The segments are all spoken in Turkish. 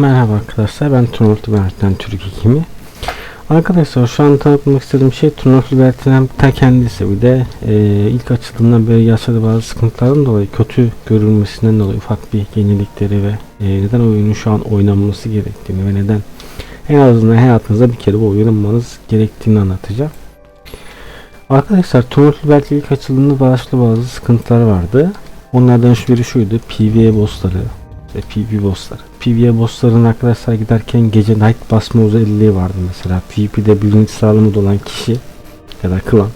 Merhaba arkadaşlar ben Tunurt Libert'ten Türk Hekimi. Arkadaşlar şu an tanıtmak istediğim şey Tunurt Libert'in ta kendisi bir de e, ilk açıldığından beri yaşadığı bazı sıkıntılardan dolayı kötü görülmesinden dolayı ufak bir yenilikleri ve e, neden oyunun şu an oynanması gerektiğini ve neden en azından hayatınızda bir kere bu oynamanız gerektiğini anlatacağım. Arkadaşlar Tunurt Libert ilk açıldığında başlı bazı sıkıntılar vardı. Onlardan şu biri şuydu PvE bossları ve PvP bossları. PvE bossların arkadaşlar giderken gece night basma özelliği vardı mesela. PvP'de birinci sıralamada olan kişi ya da klan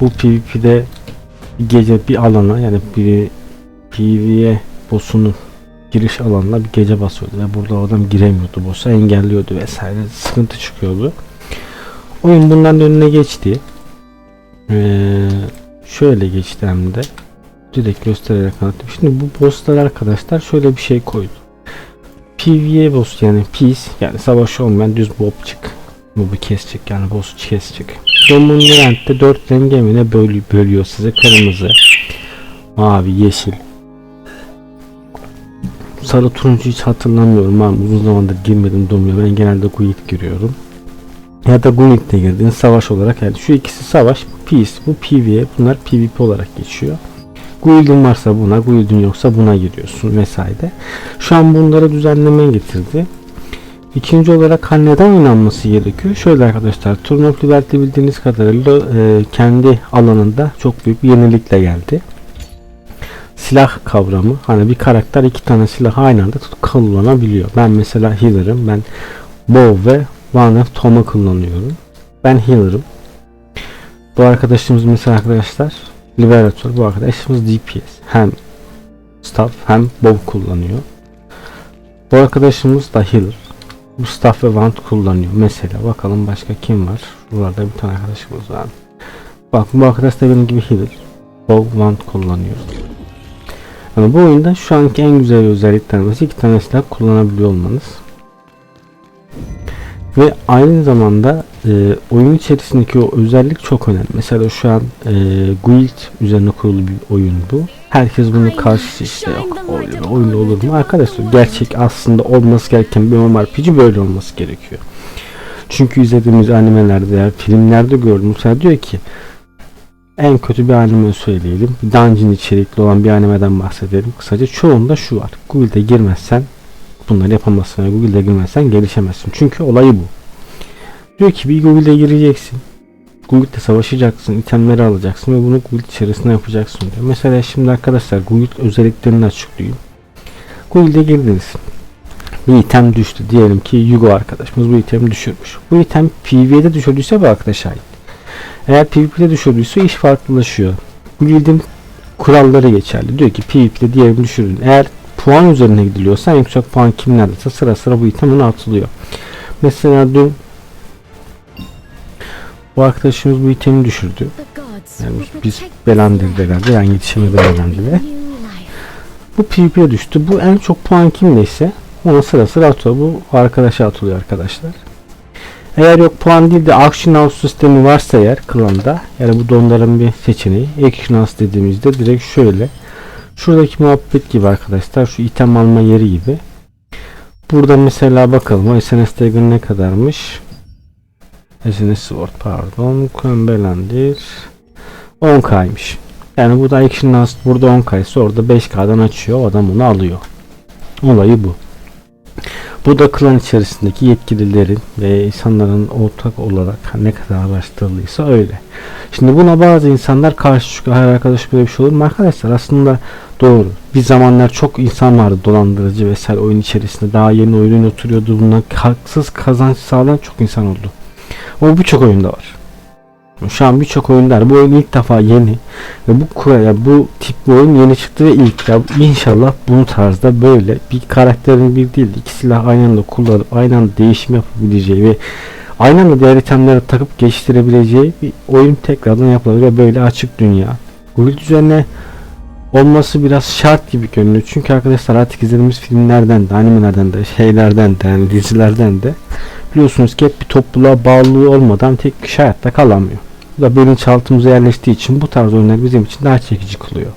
bu PvP'de gece bir alana yani bir PvE boss'unun giriş alanına bir gece basıyordu ve burada adam giremiyordu boss'a engelliyordu vesaire sıkıntı çıkıyordu. Oyun bundan önüne geçti. Ee, şöyle geçti hem de direkt göstererek anlatayım. Şimdi bu bosslar arkadaşlar şöyle bir şey koydu. PvE boss yani peace yani savaş olmayan düz mobçık. Mob'u kesecek yani boss'u kesecek. Dominant'te 4 renk emine böl bölüyor size. Kırmızı, mavi, yeşil. Sarı turuncu hiç hatırlamıyorum. Ben uzun zamandır girmedim Dominant'a. Ben genelde Guild giriyorum. Ya da Guild'de girdiğin savaş olarak yani şu ikisi savaş, peace, bu PvE, bunlar PvP olarak geçiyor. Guild'in varsa buna, Guild'in yoksa buna giriyorsun vesaire. Şu an bunları düzenleme getirdi. İkinci olarak neden oynanması gerekiyor? Şöyle arkadaşlar, Turn of Liberty bildiğiniz kadarıyla e, kendi alanında çok büyük bir yenilikle geldi. Silah kavramı, hani bir karakter iki tane silah aynı anda tut- kullanabiliyor. Ben mesela healer'ım, ben bow ve one of tom'u kullanıyorum. Ben healer'ım. Bu arkadaşımız mesela arkadaşlar Liberator bu arkadaşımız DPS. Hem staff hem bow kullanıyor. Bu arkadaşımız da healer. Bu staff ve wand kullanıyor. Mesela bakalım başka kim var? Burada bir tane arkadaşımız var. Bak bu arkadaş da benim gibi healer. Bow wand kullanıyor. Yani bu oyunda şu anki en güzel özelliklerden iki tane silah kullanabiliyor olmanız. Ve aynı zamanda e, oyun içerisindeki o özellik çok önemli. Mesela şu an e, Guild üzerine kurulu bir oyun bu. Herkes bunu karşı işte yok öyle bir oyun olur mu? Arkadaşlar gerçek aslında olması gereken bir MMORPG böyle olması gerekiyor. Çünkü izlediğimiz animelerde ya filmlerde gördüm. Mesela diyor ki en kötü bir anime söyleyelim. Dungeon içerikli olan bir animeden bahsedelim. Kısaca çoğunda şu var. Guild'e girmezsen bunları yapamazsın. ve Google'de girmezsen gelişemezsin. Çünkü olayı bu. Diyor ki bir Google'de gireceksin. Google'de savaşacaksın, itemleri alacaksın ve bunu Google içerisinde yapacaksın diyor. Mesela şimdi arkadaşlar Google özelliklerini açıklayayım. Google'de girdiniz. Bir item düştü. Diyelim ki Yugo arkadaşımız bu itemi düşürmüş. Bu item PvE'de düşürdüyse bu arkadaşa ait. Eğer PvP'de düşürdüyse iş farklılaşıyor. Guild'in kuralları geçerli. Diyor ki PvP'de diğerini düşürün. Eğer puan üzerine gidiliyorsa en yüksek puan kimlerdeyse sıra sıra bu item ona atılıyor. Mesela dün bu arkadaşımız bu itemi düşürdü. Yani biz Belandil'de herhalde yani yetişemedi Belandil'e. Bu PvP'ye düştü. Bu en çok puan kimdeyse ona sıra sıra atıyor. Bu arkadaşa atılıyor arkadaşlar. Eğer yok puan değil de action house sistemi varsa eğer klanda yani bu da onların bir seçeneği. Action house dediğimizde direkt şöyle Şuradaki muhabbet gibi arkadaşlar. Şu item alma yeri gibi. Burada mesela bakalım SNS Dagger ne kadarmış? SNS Sword pardon. Kömbelendir. 10k'ymış. Yani burada Action Last burada 10k ise orada 5k'dan açıyor. O adam onu alıyor. Olayı bu. Bu da klan içerisindeki yetkililerin ve insanların ortak olarak ne kadar araştırıldıysa öyle. Şimdi buna bazı insanlar karşı çıkıyor. Hayır arkadaş böyle bir şey olur mu? Arkadaşlar aslında doğru. Bir zamanlar çok insan vardı dolandırıcı vesaire oyun içerisinde. Daha yeni oyun oturuyordu. Bundan haksız kazanç sağlayan çok insan oldu. Ama birçok oyunda var. Şu an birçok oyunlar bu oyun ilk defa yeni ve bu kuraya bu tip bir oyun yeni çıktı ve ilk ya inşallah bunu tarzda böyle bir karakterin bir değil iki silah aynı anda kullanıp aynı anda değişim yapabileceği ve aynı anda diğer itemleri takıp geliştirebileceği bir oyun tekrardan ve böyle açık dünya. Guild üzerine olması biraz şart gibi görünüyor. Çünkü arkadaşlar artık izlediğimiz filmlerden de, animelerden de, şeylerden de, yani dizilerden de biliyorsunuz ki hep bir topluluğa bağlılığı olmadan tek kişi hayatta kalamıyor. Bu da bilinçaltımıza yerleştiği için bu tarz oyunlar bizim için daha çekici kılıyor.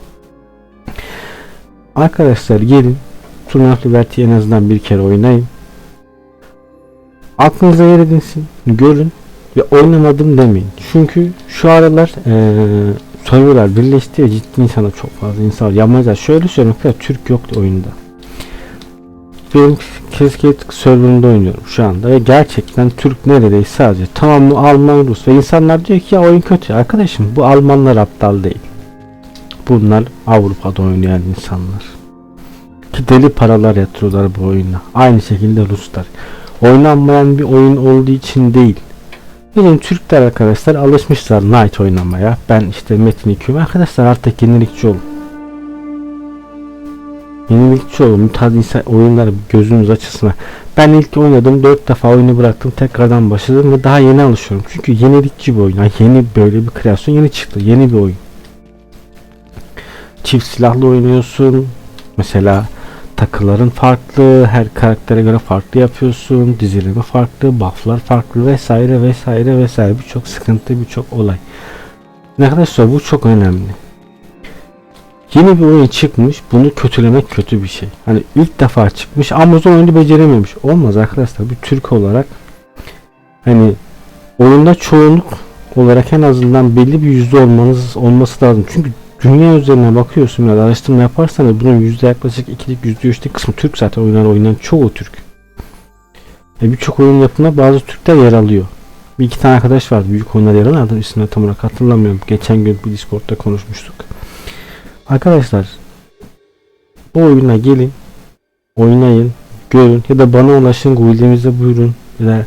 Arkadaşlar gelin Astronaut Liberty en azından bir kere oynayın. Aklınıza yer edinsin, görün ve oynamadım demeyin. Çünkü şu aralar eee serverlar birleşti ve ciddi insana çok fazla insan var. Yalnızca şöyle söyleyeyim ki Türk yoktu oyunda. Benim Kesket serverında oynuyorum şu anda ve gerçekten Türk neredeyse sadece tamamı Alman Rus ve insanlar diyor ki ya oyun kötü arkadaşım bu Almanlar aptal değil. Bunlar Avrupa'da oynayan insanlar. Ki deli paralar yatırıyorlar bu oyuna. Aynı şekilde Ruslar. Oynanmayan bir oyun olduğu için değil. Bizim Türkler arkadaşlar alışmışlar Night oynamaya. Ben işte Metin 2'yim. Arkadaşlar artık yenilikçi olun. Yenilikçi olun. Müteahhit insan oyunlar gözünüz açısına. Ben ilk oynadım. 4 defa oyunu bıraktım. Tekrardan başladım ve daha yeni alışıyorum. Çünkü yenilikçi bir oyun. Yani yeni böyle bir kreasyon yeni çıktı. Yeni bir oyun. Çift silahlı oynuyorsun. Mesela takıların farklı, her karaktere göre farklı yapıyorsun, dizilimi farklı, bufflar farklı vesaire vesaire vesaire birçok sıkıntı, birçok olay. Arkadaşlar bu çok önemli. Yeni bir oyun çıkmış, bunu kötülemek kötü bir şey. Hani ilk defa çıkmış, Amazon oyunu becerememiş. Olmaz arkadaşlar, bir Türk olarak hani oyunda çoğunluk olarak en azından belli bir yüzde olmanız olması lazım. Çünkü dünya üzerine bakıyorsun ya da araştırma yaparsanız bunun yüzde yaklaşık 2'lik yüzde 3'lik kısmı Türk zaten oyunlar oynayan çoğu Türk. E birçok oyun yapımında bazı Türkler yer alıyor. Bir iki tane arkadaş vardı büyük oyunlar yer alan adam ismini tam olarak hatırlamıyorum. Geçen gün bir Discord'da konuşmuştuk. Arkadaşlar bu oyuna gelin oynayın görün ya da bana ulaşın guildimize buyurun ya da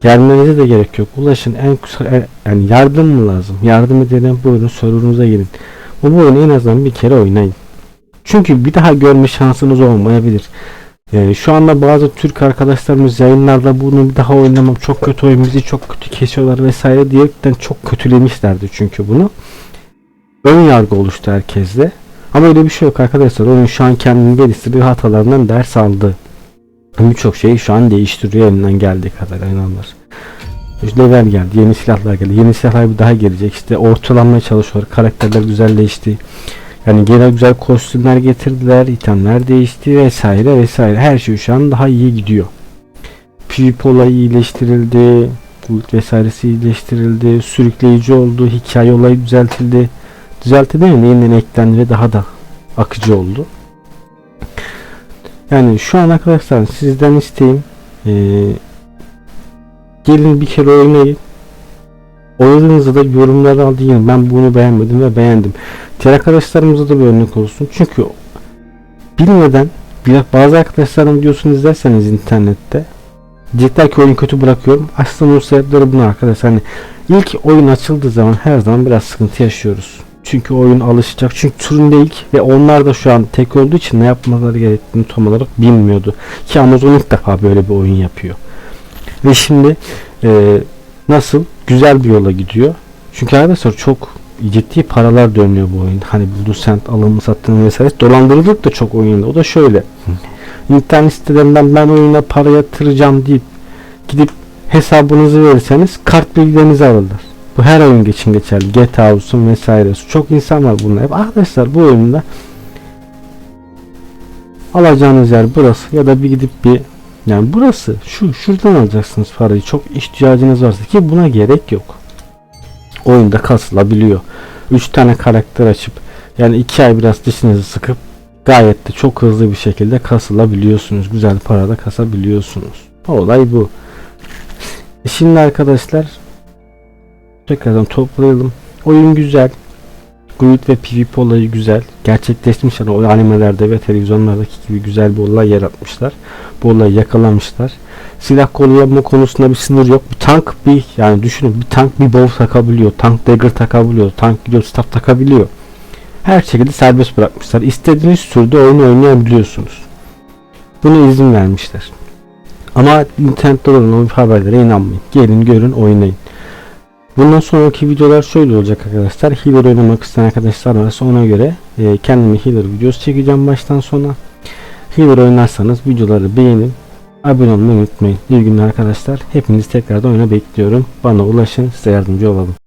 gelmenize de gerek yok. Ulaşın en kısa yani yardım mı lazım? Yardım edelim buyurun sorunuza gelin. Bu oyunu en azından bir kere oynayın. Çünkü bir daha görme şansınız olmayabilir. Yani şu anda bazı Türk arkadaşlarımız yayınlarda bunu bir daha oynamam çok kötü oyun bizi çok kötü kesiyorlar vesaire diyerekten çok kötülemişlerdi çünkü bunu. Ön yargı oluştu herkeste. Ama öyle bir şey yok arkadaşlar. Oyun şu an kendini geliştirdiği hatalarından ders aldı. Birçok şeyi şu an değiştiriyor elinden geldiği kadar inanılmaz. Level geldi, yeni silahlar geldi. Yeni silahlar bir daha gelecek. İşte ortalanmaya çalışıyorlar. Karakterler güzelleşti. Yani genel güzel kostümler getirdiler, itemler değişti vesaire vesaire. Her şey şu an daha iyi gidiyor. PvP olayı iyileştirildi. Guild vesairesi iyileştirildi. Sürükleyici oldu. Hikaye olayı düzeltildi. Düzeltildi mi? Yeniden eklendi ve daha da akıcı oldu. Yani şu an arkadaşlar sizden isteğim eee gelin bir kere oynayın. Oynadığınızda da yorumları alayım. Ben bunu beğenmedim ve beğendim. Diğer arkadaşlarımıza da bir örnek olsun. Çünkü bilmeden bazı arkadaşlarım diyorsun izlerseniz internette diyecekler ki oyun kötü bırakıyorum. Aslında o sebepleri bunlar arkadaşlar. Hani ilk oyun açıldığı zaman her zaman biraz sıkıntı yaşıyoruz. Çünkü oyun alışacak. Çünkü turunda ilk ve onlar da şu an tek olduğu için ne yapmaları gerektiğini tam olarak bilmiyordu. Ki Amazon ilk defa böyle bir oyun yapıyor. Ve şimdi e, nasıl güzel bir yola gidiyor. Çünkü arkadaşlar çok ciddi paralar dönüyor bu oyun. Hani Blue Cent alımı sattığını vesaire. Dolandırıcılık da çok oyunda. O da şöyle. İnternet sitelerinden ben oyuna para yatıracağım deyip gidip hesabınızı verirseniz kart bilgilerinizi alırlar. Bu her oyun için geçerli. GTA olsun vesairesi. Çok insan var bunlar. Hep arkadaşlar bu oyunda alacağınız yer burası ya da bir gidip bir yani burası şu şuradan alacaksınız parayı. Çok ihtiyacınız varsa ki buna gerek yok. Oyunda kasılabiliyor. 3 tane karakter açıp yani 2 ay biraz dişinizi sıkıp gayet de çok hızlı bir şekilde kasılabiliyorsunuz. Güzel para da kasabiliyorsunuz. Olay bu. E Şimdi arkadaşlar tekrardan toplayalım. Oyun güzel. Guild ve PvP olayı güzel. Gerçekleşmişler. O animelerde ve televizyonlardaki gibi güzel bir olay yaratmışlar. Bu olayı yakalamışlar. Silah kullanma konusunda bir sınır yok. Bir tank bir yani düşünün bir tank bir bow takabiliyor. Tank dagger takabiliyor. Tank gidiyor staff takabiliyor. Her şekilde serbest bırakmışlar. İstediğiniz türde oyunu oynayabiliyorsunuz. Buna izin vermişler. Ama internette olan haberlere inanmayın. Gelin görün oynayın. Bundan sonraki videolar şöyle olacak arkadaşlar. Healer oynamak isteyen arkadaşlar varsa ona göre e, kendime healer videosu çekeceğim baştan sona. Healer oynarsanız videoları beğenin. Abone olmayı unutmayın. İyi günler arkadaşlar. Hepinizi tekrardan oyuna bekliyorum. Bana ulaşın size yardımcı olalım.